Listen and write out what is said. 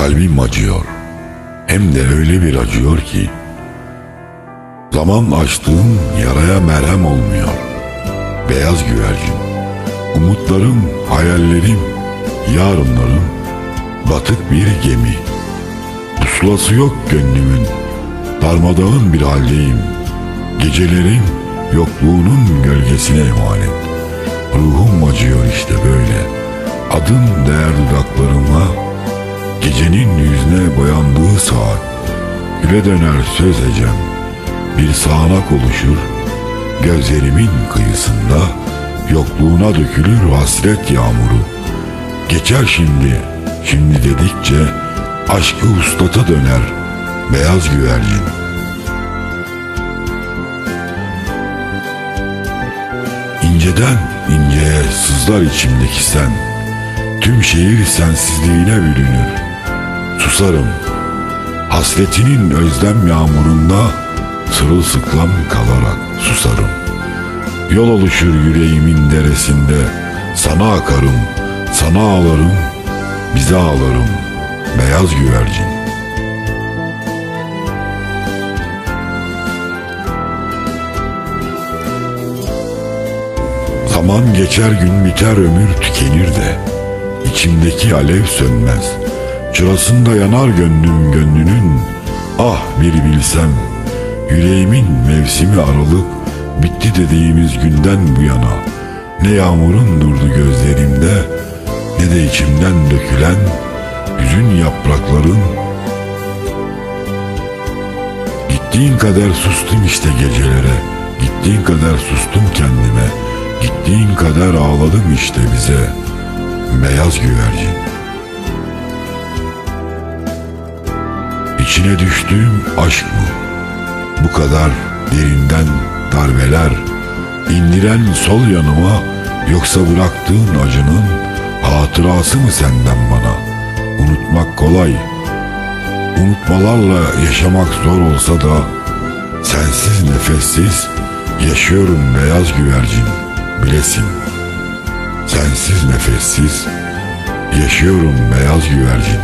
Kalbim acıyor. Hem de öyle bir acıyor ki Zaman açtığım yaraya merhem olmuyor. Beyaz güvercin. Umutlarım, hayallerim, yarınlarım batık bir gemi. Pusulası yok gönlümün. Darmadağın bir haldeyim. Gecelerim yokluğunun gölgesine emanet. Ruhum acıyor işte böyle. Adın değer dudaklarıma. Gecenin yüzüne boyandığı saat. Güle döner söz ecem. Bir sağanak oluşur. Gözlerimin kıyısında yokluğuna dökülür hasret yağmuru. Geçer şimdi, şimdi dedikçe aşkı uslata döner beyaz güvercin. İnceden inceye sızlar içimdeki sen. Tüm şehir sensizliğine bürünür. Susarım. Hasretinin özlem yağmurunda sırılsıklam kalarak susarım. Yol oluşur yüreğimin deresinde. Sana akarım, sana ağlarım, bize ağlarım. Beyaz güvercin. Zaman geçer gün biter ömür tükenir de içimdeki alev sönmez. Çırasında yanar gönlüm gönlünün. Ah bir bilsem yüreğimin mevsimi aralık bitti dediğimiz günden bu yana. Ne yağmurun durdu gözlerimde ne de içimden dökülen hüzün yaprakların. Gittiğin kadar sustum işte gecelere Gittiğin kadar sustum kendime. Gittiğin kadar ağladım işte bize. Beyaz güvercin İçine düştüğüm aşk mı? Bu kadar derinden darbeler indiren sol yanıma Yoksa bıraktığın acının hatırası mı senden bana? Unutmak kolay Unutmalarla yaşamak zor olsa da sensiz nefessiz yaşıyorum beyaz güvercin bilesin. Sensiz nefessiz yaşıyorum beyaz güvercin.